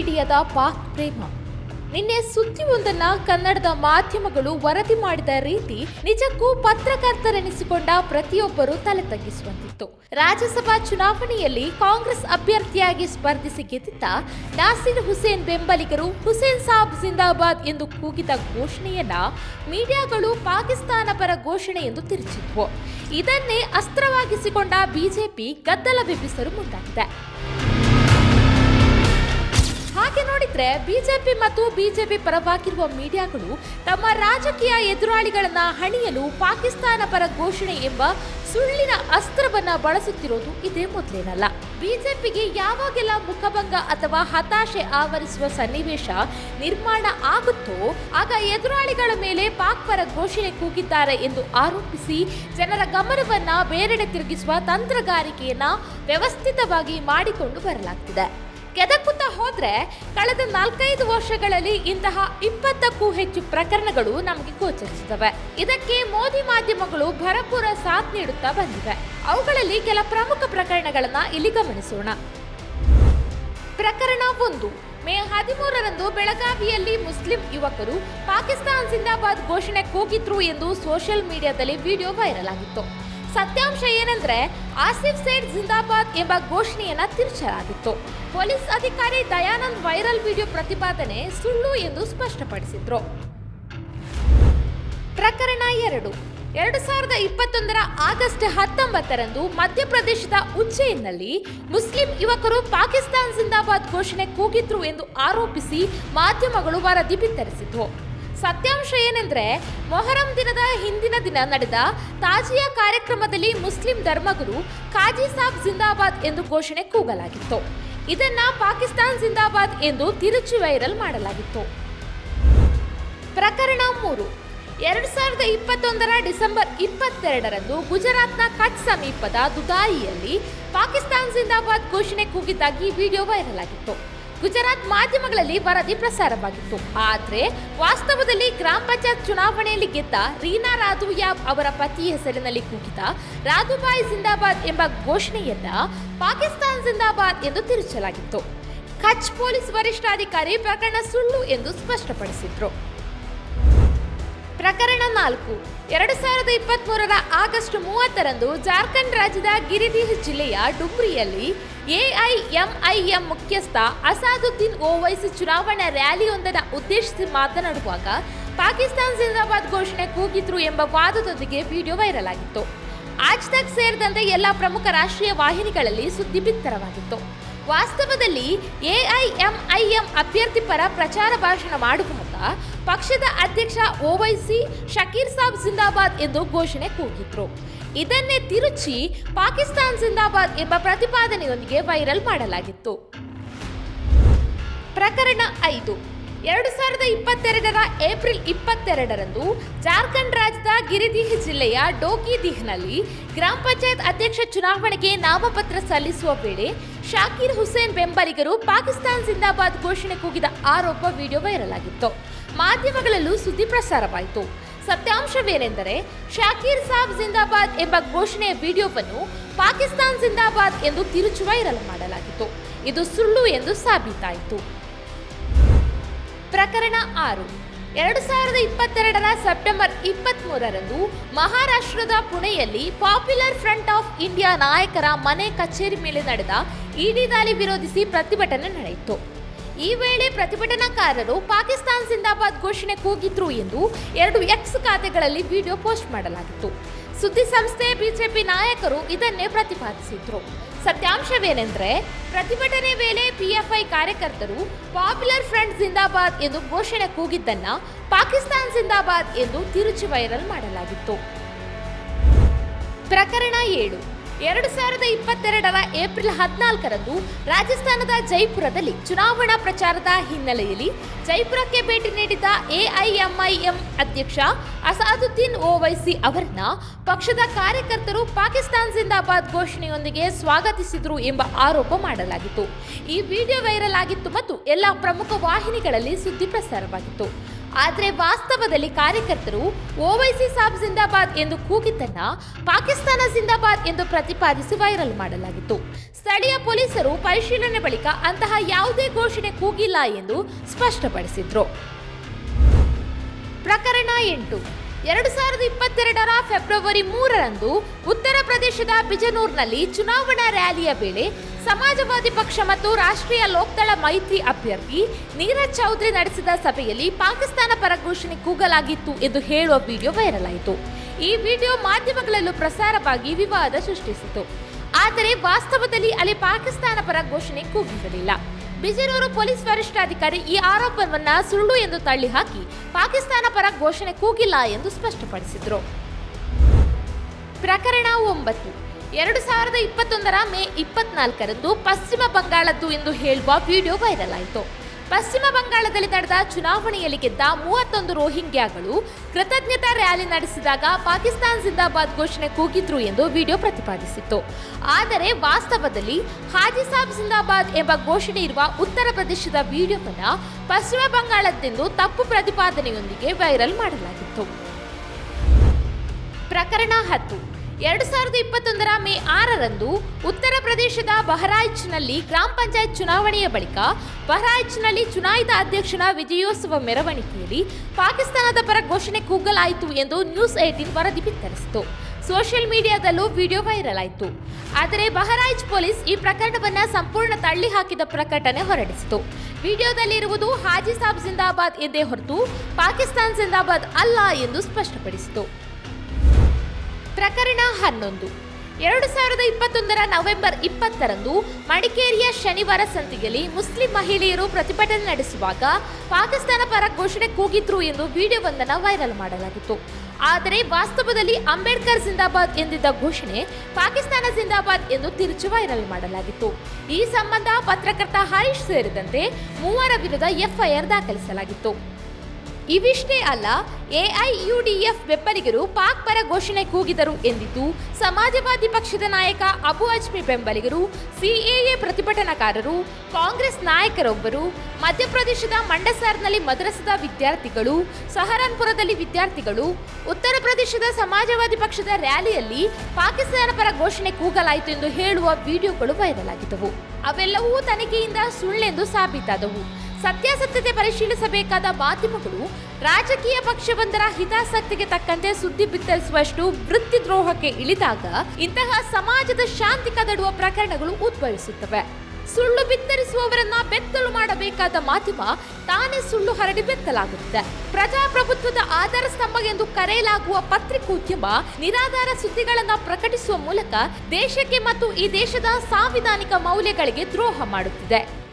ಮೀಡಿಯಾದ ಪಾಕ್ ಪ್ರೇಮ. ನಿನ್ನೆ ಸುದ್ದಿಯೊಂದನ್ನ ಕನ್ನಡದ ಮಾಧ್ಯಮಗಳು ವರದಿ ಮಾಡಿದ ರೀತಿ ನಿಜಕ್ಕೂ ಪತ್ರಕರ್ತರೆನಿಸಿಕೊಂಡ ಪ್ರತಿಯೊಬ್ಬರು ತಲೆ ತಗ್ಗಿಸುವಂತಿತ್ತು. ರಾಜ್ಯಸಭಾ ಚುನಾವಣೆಯಲ್ಲಿ ಕಾಂಗ್ರೆಸ್ ಅಭ್ಯರ್ಥಿಯಾಗಿ ಸ್ಪರ್ಧಿಸಿ ಗೆದ್ದಿದ್ದ ನಾಸಿರ್ ಹುಸೇನ್ ಬೆಂಬಲಿಗರು ಹುಸೇನ್ ಸಾಬ್ ಜಿಂದಾಬಾದ್ ಎಂದು ಕೂಗಿದ ಘೋಷಣೆಯನ್ನ ಮೀಡಿಯಾಗಳು ಪಾಕಿಸ್ತಾನ ಪರ ಘೋಷಣೆ ಎಂದು ತಿರುಚಿದ್ವು. ಇದನ್ನೇ ಅಸ್ತ್ರವಾಗಿಸಿಕೊಂಡ ಬಿಜೆಪಿ ಗದ್ದಲ ಬಿಬ್ಬಿಸಲು ಮುಂದಾಗಿದೆ. ನೋಡಿದ್ರೆ ಬಿಜೆಪಿ ಮತ್ತು ಬಿಜೆಪಿ ಪರವಾಗಿರುವ ಮೀಡಿಯಾಗಳು ತಮ್ಮ ರಾಜಕೀಯ ಎದುರಾಳಿಗಳನ್ನ ಹಣಿಯಲು ಪಾಕಿಸ್ತಾನ ಪರ ಘೋಷಣೆ ಎಂಬ ಸುಳ್ಳಿನ ಅಸ್ತ್ರವನ್ನ ಬಳಸುತ್ತಿರೋದು ಇದೇ ಮೊದಲೇನಲ್ಲ. ಬಿಜೆಪಿಗೆ ಯಾವಾಗೆಲ್ಲ ಮುಖಭಂಗ ಅಥವಾ ಹತಾಶೆ ಆವರಿಸುವ ಸನ್ನಿವೇಶ ನಿರ್ಮಾಣ ಆಗುತ್ತೋ, ಆಗ ಎದುರಾಳಿಗಳ ಮೇಲೆ ಪಾಕ್ ಪರ ಘೋಷಣೆ ಕೂಗಿದ್ದಾರೆ ಎಂದು ಆರೋಪಿಸಿ ಜನರ ಗಮನವನ್ನ ಬೇರೆಡೆ ತಿರುಗಿಸುವ ತಂತ್ರಗಾರಿಕೆಯನ್ನ ವ್ಯವಸ್ಥಿತವಾಗಿ ಮಾಡಿಕೊಂಡು ಬರಲಾಗ್ತಿದೆ. ಕೆದಕುತ್ತಾ ಹೋದ್ರೆ ಕಳೆದ ನಾಲ್ಕೈದು ವರ್ಷಗಳಲ್ಲಿ ಇಂತಹ ಇಪ್ಪತ್ತಕ್ಕೂ ಹೆಚ್ಚು ಪ್ರಕರಣಗಳು ನಮಗೆ ಗೋಚರಿಸುತ್ತವೆ. ಇದಕ್ಕೆ ಮೋದಿ ಮಾಧ್ಯಮಗಳು ಭರಪೂರ ಸಾಥ್ ನೀಡುತ್ತಾ ಬಂದಿವೆ. ಅವುಗಳಲ್ಲಿ ಕೆಲ ಪ್ರಮುಖ ಪ್ರಕರಣಗಳನ್ನ ಇಲ್ಲಿ ಗಮನಿಸೋಣ. ಪ್ರಕರಣ ಒಂದು. ಮೇ ಹದಿಮೂರರಂದು ಬೆಳಗಾವಿಯಲ್ಲಿ ಮುಸ್ಲಿಂ ಯುವಕರು ಪಾಕಿಸ್ತಾನ್ ಜಿಂದಾಬಾದ್ ಘೋಷಣೆ ಕೂಗಿದ್ರು ಎಂದು ಸೋಷಿಯಲ್ ಮೀಡಿಯಾದಲ್ಲಿ ವಿಡಿಯೋ ವೈರಲ್ ಆಗಿತ್ತು. ಸತ್ಯಾಂಶ ಏನಂದ್ರೆ ಆಸಿಫ್ ಸೈಡ್ ಜಿಂದಾಬಾದ್ ಎಂಬ ಘೋಷಣೆಯನ್ನ ತಿರುಚಲಾಗಿತ್ತು ಪೊಲೀಸ್ ಅಧಿಕಾರಿ ದಯಾನಂದ್ ವೈರಲ್ ವಿಡಿಯೋ ಪ್ರತಿಪಾದನೆ ಸುಳ್ಳು ಎಂದು ಸ್ಪಷ್ಟಪಡಿಸಿದ್ರು. ಪ್ರಕರಣ ಎರಡು. ಎರಡು ಸಾವಿರದ ಇಪ್ಪತ್ತೊಂದರ ಆಗಸ್ಟ್ ಹತ್ತೊಂಬತ್ತರಂದು ಮಧ್ಯಪ್ರದೇಶದ ಉಜ್ಜಯಿನ್ನಲ್ಲಿ ಮುಸ್ಲಿಂ ಯುವಕರು ಪಾಕಿಸ್ತಾನ್ ಜಿಂದಾಬಾದ್ ಘೋಷಣೆ ಕೂಗಿದ್ರು ಎಂದು ಆರೋಪಿಸಿ ಮಾಧ್ಯಮಗಳು ವರದಿ ಬಿತ್ತರಿಸಿದ್ವು. ಸತ್ಯಾಂಶ ಏನೆಂದ್ರೆ ಮೊಹರಂ ದಿನದ ಹಿಂದಿನ ದಿನ ನಡೆದ ತಾಜಿಯಾ ಕಾರ್ಯಕ್ರಮದಲ್ಲಿ ಮುಸ್ಲಿಂ ಧರ್ಮಗುರು ಕಾಜಿ ಸಾಬ್ ಜಿಂದಾಬಾದ್ ಎಂದು ಘೋಷಣೆ ಕೂಗಲಾಗಿತ್ತು. ಇದನ್ನ ಪಾಕಿಸ್ತಾನ್ ಜಿಂದಾಬಾದ್ ಎಂದು ತಿರುಚಿ ವೈರಲ್ ಮಾಡಲಾಗಿತ್ತು. ಪ್ರಕರಣ ಮೂರು. ಎರಡು ಸಾವಿರದ ಇಪ್ಪತ್ತೊಂದರ ಡಿಸೆಂಬರ್ ಇಪ್ಪತ್ತೆರಡರಂದು ಗುಜರಾತ್ನ ಕಚ್ ಸಮೀಪದ ದುದಾಯಿಯಲ್ಲಿ ಪಾಕಿಸ್ತಾನ್ ಜಿಂದಾಬಾದ್ ಘೋಷಣೆ ಕೂಗಿದ್ದಾಗಿ ವಿಡಿಯೋ ವೈರಲ್ ಆಗಿತ್ತು. ಗುಜರಾತ್ ಮಾಧ್ಯಮಗಳಲ್ಲಿ ವರದಿ ಪ್ರಸಾರವಾಗಿತ್ತು. ಆದರೆ ವಾಸ್ತವದಲ್ಲಿ ಗ್ರಾಮ ಪಂಚಾಯತ್ ಚುನಾವಣೆಯಲ್ಲಿ ಗೆದ್ದ ರೀನಾ ರಾಧುಯಾಬ್ ಅವರ ಪತಿ ಹೆಸರಿನಲ್ಲಿ ಕೂಗಿದ ರಾಧುಬಾಯಿ ಜಿಂದಾಬಾದ್ ಎಂಬ ಘೋಷಣೆಯನ್ನ ಪಾಕಿಸ್ತಾನ್ ಜಿಂದಾಬಾದ್ ಎಂದು ತಿರುಚಲಾಗಿತ್ತು. ಕಚ್ ಪೊಲೀಸ್ ವರಿಷ್ಠಾಧಿಕಾರಿ ಪ್ರಕರಣ ಸುಳ್ಳು ಎಂದು ಸ್ಪಷ್ಟಪಡಿಸಿದ್ರು. ಪ್ರಕರಣ ನಾಲ್ಕು. ಎರಡು ಸಾವಿರದ ಇಪ್ಪತ್ಮೂರರ ಆಗಸ್ಟ್ ಮೂವತ್ತರಂದು ಜಾರ್ಖಂಡ್ ರಾಜ್ಯದ ಗಿರಿದಿಹ್ ಜಿಲ್ಲೆಯ ಡುಮ್ರಿಯಲ್ಲಿ ಎಐಎಂಐಎಂ ಮುಖ್ಯಸ್ಥ ಅಸಾದುದ್ದೀನ್ ಓವೈಸಿ ಚುನಾವಣಾ ರ್ಯಾಲಿಯೊಂದನ್ನು ಉದ್ದೇಶಿಸಿ ಮಾತನಾಡುವಾಗ ಪಾಕಿಸ್ತಾನ್ ಜಿಂದಾಬಾದ್ ಘೋಷಣೆ ಕೂಗಿದ್ರು ಎಂಬ ವಾದದೊಂದಿಗೆ ವಿಡಿಯೋ ವೈರಲ್ ಆಗಿತ್ತು ಆಜ್ ತಕ್ ಸೇರಿದಂತೆ ಎಲ್ಲ ಪ್ರಮುಖ ರಾಷ್ಟ್ರೀಯ ವಾಹಿನಿಗಳಲ್ಲಿ ಸುದ್ದಿ ಬಿತ್ತರವಾಗಿತ್ತು. ವಾಸ್ತವದಲ್ಲಿ ಎಐಎಂಐಎಂ ಅಭ್ಯರ್ಥಿ ಪರ ಪ್ರಚಾರ ಭಾಷಣ ಮಾಡುವಾಗ ಪಕ್ಷದ ಅಧ್ಯಕ್ಷ ಓವೈಸಿ ಶಕೀರ್ ಸಾಬ್ ಜಿಂದಾಬಾದ್ ಎಂದು ಘೋಷಣೆ ಕೂಗಿದ್ರು. ಇದನ್ನೇ ತಿರುಚಿ ಪಾಕಿಸ್ತಾನ್ ಜಿಂದಾಬಾದ್ ಎಂಬ ಪ್ರತಿಪಾದನೆಯೊಂದಿಗೆ ವೈರಲ್ ಮಾಡಲಾಗಿತ್ತು. ಪ್ರಕರಣ ಐದು. ಎರಡು ಸಾವಿರದ ಇಪ್ಪತ್ತೆರಡರ ಏಪ್ರಿಲ್ ಇಪ್ಪತ್ತೆರಡರಂದು ಜಾರ್ಖಂಡ್ ರಾಜ್ಯದ ಗಿರಿದಿಹ್ ಜಿಲ್ಲೆಯ ಡೋಕಿದಿಹ್ನಲ್ಲಿ ಗ್ರಾಮ ಪಂಚಾಯತ್ ಅಧ್ಯಕ್ಷ ಚುನಾವಣೆಗೆ ನಾಮಪತ್ರ ಸಲ್ಲಿಸುವ ವೇಳೆ ಶಾಕೀರ್ ಹುಸೇನ್ ಬೆಂಬಲಿಗರು ಪಾಕಿಸ್ತಾನ್ ಜಿಂದಾಬಾದ್ ಘೋಷಣೆ ಕೂಗಿದ ಆರೋಪ ವಿಡಿಯೋ ವೈರಲ್ ಆಗಿತ್ತು ಮಾಧ್ಯಮಗಳಲ್ಲೂ ಸುದ್ದಿ ಪ್ರಸಾರವಾಯಿತು. ಸತ್ಯಾಂಶವೇನೆಂದರೆ ಶಾಕೀರ್ ಸಾಬ್ ಜಿಂದಾಬಾದ್ ಎಂಬ ಘೋಷಣೆಯ ವಿಡಿಯೋವನ್ನು ಪಾಕಿಸ್ತಾನ್ ಜಿಂದಾಬಾದ್ ಎಂದು ತಿರುಚು ವೈರಲ್ ಮಾಡಲಾಗಿತ್ತು. ಇದು ಸುಳ್ಳು ಎಂದು ಸಾಬೀತಾಯಿತು. ಪ್ರಕರಣ ಆರು. ಎರಡು ಸಾವಿರದ ಇಪ್ಪತ್ತೆರಡರ ಸೆಪ್ಟೆಂಬರ್ ಇಪ್ಪತ್ತ್ಮೂರರಂದು ಮಹಾರಾಷ್ಟ್ರದ ಪುಣೆಯಲ್ಲಿ ಪಾಪ್ಯುಲರ್ ಫ್ರಂಟ್ ಆಫ್ ಇಂಡಿಯಾ ನಾಯಕರ ಮನೆ ಕಚೇರಿ ಮೇಲೆ ನಡೆದ ಇಡಿ ದಾಳಿ ವಿರೋಧಿಸಿ ಪ್ರತಿಭಟನೆ ನಡೆಯಿತು. ಈ ವೇಳೆ ಪ್ರತಿಭಟನಾಕಾರರು ಪಾಕಿಸ್ತಾನ್ ಸಿಂದಾಬಾದ್ ಘೋಷಣೆ ಕೂಗಿದ್ರು ಎಂದು ಎರಡು ಎಕ್ಸ್ ಖಾತೆಗಳಲ್ಲಿ ವಿಡಿಯೋ ಪೋಸ್ಟ್ ಮಾಡಲಾಗಿತ್ತು. ಸುದ್ದಿ ಸಂಸ್ಥೆ ಬಿಜೆಪಿ ನಾಯಕರು ಇದನ್ನೇ ಪ್ರತಿಪಾದಿಸಿದ್ರು. ಸತ್ಯಾಂಶವೇನೆಂದ್ರೆ, ಪ್ರತಿಭಟನೆ ವೇಳೆ ಪಿಎಫ್ಐ ಕಾರ್ಯಕರ್ತರು ಪಾಪ್ಯುಲರ್ ಫ್ರಂಟ್ ಜಿಂದಾಬಾದ್ ಎಂದು ಘೋಷಣೆ ಕೂಗಿದ್ದನ್ನ ಪಾಕಿಸ್ತಾನ್ ಜಿಂದಾಬಾದ್ ಎಂದು ತಿರುಚಿ ವೈರಲ್ ಮಾಡಲಾಗಿತ್ತು. ಪ್ರಕರಣ ಏಳು. ಎರಡು ಸಾವಿರದ ಇಪ್ಪತ್ತೆರಡರ ಏಪ್ರಿಲ್ ಹದಿನಾಲ್ಕರಂದು ರಾಜಸ್ಥಾನದ ಜೈಪುರದಲ್ಲಿ ಚುನಾವಣಾ ಪ್ರಚಾರದ ಹಿನ್ನೆಲೆಯಲ್ಲಿ ಜೈಪುರಕ್ಕೆ ಭೇಟಿ ನೀಡಿದ್ದ ಎಐಎಂಐಎಂ ಅಧ್ಯಕ್ಷ ಅಸಾದುದ್ದೀನ್ ಓವೈಸಿ ಅವರನ್ನ ಪಕ್ಷದ ಕಾರ್ಯಕರ್ತರು ಪಾಕಿಸ್ತಾನ್ ಜಿಂದಾಬಾದ್ ಘೋಷಣೆಯೊಂದಿಗೆ ಸ್ವಾಗತಿಸಿದ್ರು ಎಂಬ ಆರೋಪ ಮಾಡಲಾಗಿತ್ತು. ಈ ವಿಡಿಯೋ ವೈರಲ್ ಆಗಿತ್ತು ಮತ್ತು ಎಲ್ಲ ಪ್ರಮುಖ ವಾಹಿನಿಗಳಲ್ಲಿ ಸುದ್ದಿ ಪ್ರಸಾರವಾಗಿತ್ತು. ಆದರೆ ವಾಸ್ತವದಲ್ಲಿ ಕಾರ್ಯಕರ್ತರು ಓವೈಸಿ ಸಾಬ್ ಜಿಂದಾಬಾದ್ ಎಂದು ಕೂಗಿದ್ದನ್ನ ಪಾಕಿಸ್ತಾನ ಜಿಂದಾಬಾದ್ ಎಂದು ಪ್ರತಿಪಾದಿಸಿ ವೈರಲ್ ಮಾಡಲಾಗಿತ್ತು. ಸ್ಥಳೀಯ ಪೊಲೀಸರು ಪರಿಶೀಲನೆ ಬಳಿಕ ಅಂತಹ ಯಾವುದೇ ಘೋಷಣೆ ಕೂಗಿಲ್ಲ ಎಂದು ಸ್ಪಷ್ಟಪಡಿಸಿದ್ರು. ಪ್ರಕರಣ ಎಂಟು. ಎರಡು ಸಾವಿರದ ಇಪ್ಪತ್ತೆರಡರ ಫೆಬ್ರವರಿ ಮೂರರಂದು ಉತ್ತರ ಪ್ರದೇಶದ ಬಿಜನೂರ್ನಲ್ಲಿ ಚುನಾವಣಾ ರ್ಯಾಲಿಯ ವೇಳೆ ಸಮಾಜವಾದಿ ಪಕ್ಷ ಮತ್ತು ರಾಷ್ಟ್ರೀಯ ಲೋಕ್ದಳ ಮೈತ್ರಿ ಅಭ್ಯರ್ಥಿ ನೀರಜ್ ಚೌಧರಿ ನಡೆಸಿದ ಸಭೆಯಲ್ಲಿ ಪಾಕಿಸ್ತಾನ ಪರ ಘೋಷಣೆ ಕೂಗಲಾಗಿತ್ತು ಎಂದು ಹೇಳುವ ವಿಡಿಯೋ ವೈರಲ್ ಆಯಿತು. ಈ ವಿಡಿಯೋ ಮಾಧ್ಯಮಗಳಲ್ಲೂ ಪ್ರಸಾರವಾಗಿ ವಿವಾದ ಸೃಷ್ಟಿಸಿತು. ಆದರೆ ವಾಸ್ತವದಲ್ಲಿ ಅಲ್ಲಿ ಪಾಕಿಸ್ತಾನ ಪರ ಘೋಷಣೆ ಕೂಗಿರಲಿಲ್ಲ. ಬಿಜನೂರು ಪೊಲೀಸ್ ವರಿಷ್ಠಾಧಿಕಾರಿ ಈ ಆರೋಪವನ್ನ ಸುಳ್ಳು ಎಂದು ತಳ್ಳಿಹಾಕಿ ಪಾಕಿಸ್ತಾನ ಪರ ಘೋಷಣೆ ಕೂಗಿಲ್ಲ ಎಂದು ಸ್ಪಷ್ಟಪಡಿಸಿದರು. ಪ್ರಕರಣ ಒಂಬತ್ತು. ಎರಡು ಸಾವಿರದ ಇಪ್ಪತ್ತೊಂದರ ಮೇ ಇಪ್ಪತ್ನಾಲ್ಕರಂದು ಪಶ್ಚಿಮ ಬಂಗಾಳದ್ದು ಎಂದು ಹೇಳುವ ವಿಡಿಯೋ ವೈರಲ್ ಆಯಿತು. ಪಶ್ಚಿಮ ಬಂಗಾಳದಲ್ಲಿ ನಡೆದ ಚುನಾವಣೆಯಲ್ಲಿ ಗೆದ್ದ ಮೂವತ್ತೊಂದು ರೋಹಿಂಗ್ಯಾಗಳು ಕೃತಜ್ಞತಾ ರ್ಯಾಲಿ ನಡೆಸಿದಾಗ ಪಾಕಿಸ್ತಾನ್ ಜಿಂದಾಬಾದ್ ಘೋಷಣೆ ಕೂಗಿದ್ರು ಎಂದು ವಿಡಿಯೋ ಪ್ರತಿಪಾದಿಸಿತ್ತು. ಆದರೆ ವಾಸ್ತವದಲ್ಲಿ ಹಾಜಿ ಸಾಬ್ ಜಿಂದಾಬಾದ್ ಎಂಬ ಘೋಷಣೆ ಇರುವ ಉತ್ತರ ಪ್ರದೇಶದ ವಿಡಿಯೋವನ್ನು ಪಶ್ಚಿಮ ಬಂಗಾಳದ್ದೆಂದು ತಪ್ಪು ಪ್ರತಿಪಾದನೆಯೊಂದಿಗೆ ವೈರಲ್ ಮಾಡಲಾಗಿತ್ತು. ಪ್ರಕರಣ ಹತ್ತು. ಎರಡು ಸಾವಿರದ ಇಪ್ಪತ್ತೊಂದರ ಮೇ ಆರರಂದು ಉತ್ತರ ಪ್ರದೇಶದ ಬಹರಾಯ್ಚ್ನಲ್ಲಿ ಗ್ರಾಮ ಪಂಚಾಯತ್ ಚುನಾವಣೆಯ ಬಳಿಕ ಬಹರಾಯ್ಚ್ನಲ್ಲಿ ಚುನಾಯಿತ ಅಧ್ಯಕ್ಷನ ವಿಜಯೋತ್ಸವ ಮೆರವಣಿಗೆಯಲ್ಲಿ ಪಾಕಿಸ್ತಾನದ ಪರ ಘೋಷಣೆ ಕೂಗಲಾಯಿತು ಎಂದು ನ್ಯೂಸ್ ಏಟೀನ್ ವರದಿ ಬಿತ್ತರಿಸಿತು. ಸೋಷಿಯಲ್ ಮೀಡಿಯಾದಲ್ಲೂ ವಿಡಿಯೋ ವೈರಲ್ ಆಯಿತು. ಆದರೆ ಬಹರಾಯ್ಚ್ ಪೊಲೀಸ್ ಈ ಪ್ರಕರಣವನ್ನು ಸಂಪೂರ್ಣ ತಳ್ಳಿ ಹಾಕಿದ ಪ್ರಕಟಣೆ ಹೊರಡಿಸಿತು. ವಿಡಿಯೋದಲ್ಲಿರುವುದು ಹಾಜಿ ಸಾಬ್ ಜಿಂದಾಬಾದ್ ಎಂದೇ ಹೊರತು ಪಾಕಿಸ್ತಾನ್ ಜಿಂದಾಬಾದ್ ಅಲ್ಲ ಎಂದು ಸ್ಪಷ್ಟಪಡಿಸಿತು. ಪ್ರಕರಣ ಹನ್ನೊಂದು. ಎರಡು ಸಾವಿರದ ಇಪ್ಪತ್ತೊಂದರ ನವೆಂಬರ್ ಇಪ್ಪತ್ತರಂದು ಮಡಿಕೇರಿಯ ಶನಿವಾರ ಸಂತಿಯಲ್ಲಿ ಮುಸ್ಲಿಂ ಮಹಿಳೆಯರು ಪ್ರತಿಭಟನೆ ನಡೆಸುವಾಗ ಪಾಕಿಸ್ತಾನ ಪರ ಘೋಷಣೆ ಕೂಗಿದ್ರು ಎಂದು ವಿಡಿಯೋವೊಂದನ್ನು ವೈರಲ್ ಮಾಡಲಾಗಿತ್ತು. ಆದರೆ ವಾಸ್ತವದಲ್ಲಿ ಅಂಬೇಡ್ಕರ್ ಜಿಂದಾಬಾದ್ ಎಂದಿದ್ದ ಘೋಷಣೆ ಪಾಕಿಸ್ತಾನ ಜಿಂದಾಬಾದ್ ಎಂದು ತಿರುಚು ವೈರಲ್ ಮಾಡಲಾಗಿತ್ತು. ಈ ಸಂಬಂಧ ಪತ್ರಕರ್ತ ಹರೀಶ್ ಸೇರಿದಂತೆ ಮೂವರ ವಿರುದ್ಧ ಎಫ್ಐಆರ್ ದಾಖಲಿಸಲಾಗಿತ್ತು. ಇವಿಷ್ಟೇ ಅಲ್ಲ ಎಐಯುಡಿಎಫ್ ಬೆಂಬಲಿಗರು ಪಾಕ್ ಪರ ಘೋಷಣೆ ಕೂಗಿದರು ಎಂದಿದ್ದು, ಸಮಾಜವಾದಿ ಪಕ್ಷದ ನಾಯಕ ಅಬು ಅಜ್ಮಿ ಬೆಂಬಲಿಗರು, ಸಿಎಎ ಪ್ರತಿಭಟನಾಕಾರರು, ಕಾಂಗ್ರೆಸ್ ನಾಯಕರೊಬ್ಬರು, ಮಧ್ಯಪ್ರದೇಶದ ಮಂಡಸಾರ್ನಲ್ಲಿ ಮದ್ರಸದ ವಿದ್ಯಾರ್ಥಿಗಳು, ಸಹರಾನ್ಪುರದಲ್ಲಿ ವಿದ್ಯಾರ್ಥಿಗಳು, ಉತ್ತರ ಪ್ರದೇಶದ ಸಮಾಜವಾದಿ ಪಕ್ಷದ ರ್ಯಾಲಿಯಲ್ಲಿ ಪಾಕಿಸ್ತಾನ ಪರ ಘೋಷಣೆ ಕೂಗಲಾಯಿತು ಎಂದು ಹೇಳುವ ವಿಡಿಯೋಗಳು ವೈರಲ್ ಆಗಿದ್ದವು. ಅವೆಲ್ಲವೂ ತನಿಖೆಯಿಂದ ಸುಳ್ಳೆಂದು ಸಾಬೀತಾದವು. ಸತ್ಯಾಸತ್ಯತೆ ಪರಿಶೀಲಿಸಬೇಕಾದ ಮಾಧ್ಯಮಗಳು ರಾಜಕೀಯ ಪಕ್ಷವೊಂದರ ಹಿತಾಸಕ್ತಿಗೆ ತಕ್ಕಂತೆ ಸುದ್ದಿ ಬಿತ್ತರಿಸುವಷ್ಟು ವೃತ್ತಿ ದ್ರೋಹಕ್ಕೆ ಇಳಿದಾಗ ಇಂತಹ ಸಮಾಜದ ಶಾಂತಿ ಕದಡುವ ಪ್ರಕರಣಗಳು ಉದ್ಭವಿಸುತ್ತವೆ. ಸುಳ್ಳು ಬಿತ್ತರಿಸುವವರನ್ನ ಬೆತ್ತಲು ಮಾಡಬೇಕಾದ ಮಾಧ್ಯಮ ತಾನೇ ಸುಳ್ಳು ಹರಡಿ ಬೆತ್ತಲಾಗುತ್ತದೆ. ಪ್ರಜಾಪ್ರಭುತ್ವದ ಆಧಾರ ಸ್ತಂಭ ಎಂದು ಕರೆಯಲಾಗುವ ಪತ್ರಿಕೋದ್ಯಮ ನಿರಾಧಾರ ಸುದ್ದಿಗಳನ್ನು ಪ್ರಕಟಿಸುವ ಮೂಲಕ ದೇಶಕ್ಕೆ ಮತ್ತು ಈ ದೇಶದ ಸಾಂವಿಧಾನಿಕ ಮೌಲ್ಯಗಳಿಗೆ ದ್ರೋಹ ಮಾಡುತ್ತಿದೆ.